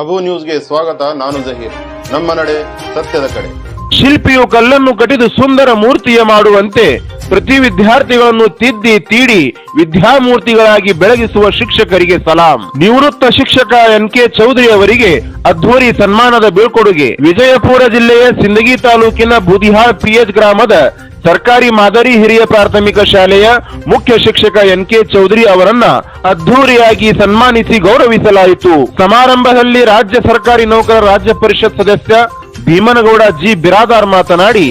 ಅಬು ನ್ಯೂಸ್ಗೆ ಸ್ವಾಗತ, ನಾನು ಜಹೀರ್. ನಮ್ಮ ನಡೆ ಸತ್ಯದ ಕಡೆ. ಶಿಲ್ಪಿಯು ಕಲ್ಲನ್ನು ಕಟಿದು ಸುಂದರ ಮೂರ್ತಿಯ ಮಾಡುವಂತೆ ಪ್ರತಿ ವಿದ್ಯಾರ್ಥಿಗಳನ್ನು ತಿದ್ದಿ, ತೀಡಿ, ವಿದ್ಯಾಮೂರ್ತಿಗಳಾಗಿ ಬೆಳಗಿಸುವ ಶಿಕ್ಷಕರಿಗೆ ಸಲಾಂ. ನಿವೃತ್ತ ಶಿಕ್ಷಕ ಎನ್ ಕೆ ಚೌಧರಿ ಅವರಿಗೆ ಅದ್ಧೂರಿ ಸನ್ಮಾನದ ಬೀಳ್ಕೊಡುಗೆ. ವಿಜಯಪುರ ಜಿಲ್ಲೆಯ ಸಿಂದಗಿ ತಾಲೂಕಿನ ಬುದಿಹಾಳ್ ಪಿಎಚ್ ಗ್ರಾಮದ ಸರ್ಕಾರಿ ಮಾದರಿ ಹಿರಿಯ ಪ್ರಾಥಮಿಕ ಶಾಲೆಯ ಮುಖ್ಯ ಶಿಕ್ಷಕ ಎನ್ ಕೆ ಚೌಧರಿ ಅವರನ್ನ ಅದ್ಧೂರಿಯಾಗಿ ಸನ್ಮಾನಿಸಿ ಗೌರವಿಸಲಾಯಿತು. ಸಮಾರಂಭದಲ್ಲಿ ರಾಜ್ಯ ಸರ್ಕಾರಿ ನೌಕರ ರಾಜ್ಯ ಪರಿಷತ್ ಸದಸ್ಯ ಭೀಮನಗೌಡ ಜಿ. ಬಿರಾದಾರ್ ಮಾತನಾಡಿ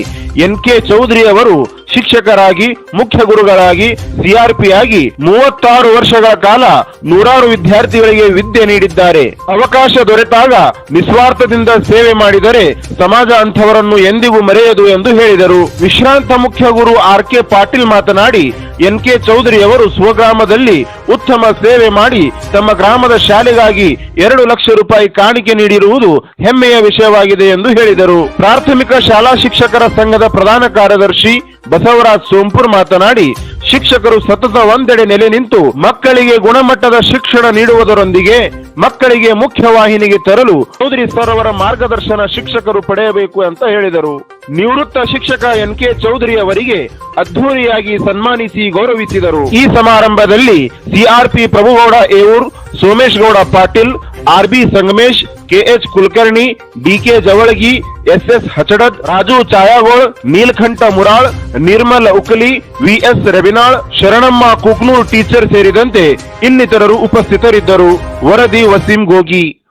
ಎನ್ ಕೆ ಚೌಧರಿ ಅವರು ಶಿಕ್ಷಕರಾಗಿ, ಮುಖ್ಯ ಗುರುಗಳಾಗಿ ಸಿಆರ್ಪಿ ಆಗಿ ಮೂವತ್ತಾರು ವರ್ಷಗಳ ಕಾಲ ನೂರಾರು ವಿದ್ಯಾರ್ಥಿಗಳಿಗೆ ವಿದ್ಯೆ ನೀಡಿದ್ದಾರೆ. ಅವಕಾಶ ದೊರೆತಾಗ ನಿಸ್ವಾರ್ಥದಿಂದ ಸೇವೆ ಮಾಡಿದರೆ ಸಮಾಜ ಅಂಥವರನ್ನು ಎಂದಿಗೂ ಮರೆಯದು ಎಂದು ಹೇಳಿದರು. ವಿಶ್ರಾಂತ ಮುಖ್ಯ ಗುರು ಆರ್ ಕೆ ಪಾಟೀಲ್ ಮಾತನಾಡಿ, ಎನ್ ಕೆ ಚೌಧರಿ ಅವರು ಸ್ವಗ್ರಾಮದಲ್ಲಿ ಉತ್ತಮ ಸೇವೆ ಮಾಡಿ ತಮ್ಮ ಗ್ರಾಮದ ಶಾಲೆಗಾಗಿ ಎರಡು ಲಕ್ಷ ರೂಪಾಯಿ ಕಾಣಿಕೆ ನೀಡಿರುವುದು ಹೆಮ್ಮೆಯ ವಿಷಯವಾಗಿದೆ ಎಂದು ಹೇಳಿದರು. ಪ್ರಾಥಮಿಕ ಶಾಲಾ ಶಿಕ್ಷಕರ ಸಂಘದ ಪ್ರಧಾನ ಕಾರ್ಯದರ್ಶಿ ಬಸವರಾಜ್ ಸೋಂಪುರ್ ಮಾತನಾಡಿ, ಶಿಕ್ಷಕರು ಸತತ ಒಂದೆಡೆ ನೆಲೆ ನಿಂತು ಮಕ್ಕಳಿಗೆ ಗುಣಮಟ್ಟದ ಶಿಕ್ಷಣ ನೀಡುವುದರೊಂದಿಗೆ ಮಕ್ಕಳಿಗೆ ಮುಖ್ಯವಾಹಿನಿಗೆ ತರಲು ಚೌಧರಿ ಸರ್ ಅವರ ಮಾರ್ಗದರ್ಶನ ಶಿಕ್ಷಕರು ಪಡೆಯಬೇಕು ಅಂತ ಹೇಳಿದರು. ನಿವೃತ್ತ ಶಿಕ್ಷಕ ಎನ್ ಕೆ ಚೌಧರಿ ಅವರಿಗೆ ಅದ್ಧೂರಿಯಾಗಿ ಸನ್ಮಾನಿಸಿ ಗೌರವಿಸಿದರು. ಈ ಸಮಾರಂಭದಲ್ಲಿ CRP Prabhugouda Evoor, Somesh Gouda Patil R B Sangamesh KH Kulkarni DK Javalagi, S Hachadat Raju Chayagol, Neelakanta Mural, Nirmala Ukali VS Ravinal, Sharanamma Kuknoor teacher ಸೇರಿದಂತೆ ಇನ್ನಿತರರು ಉಪಸ್ಥಿತರಿದ್ದರು. ವರದಿ ವಸೀಂ ಗೋಗಿ.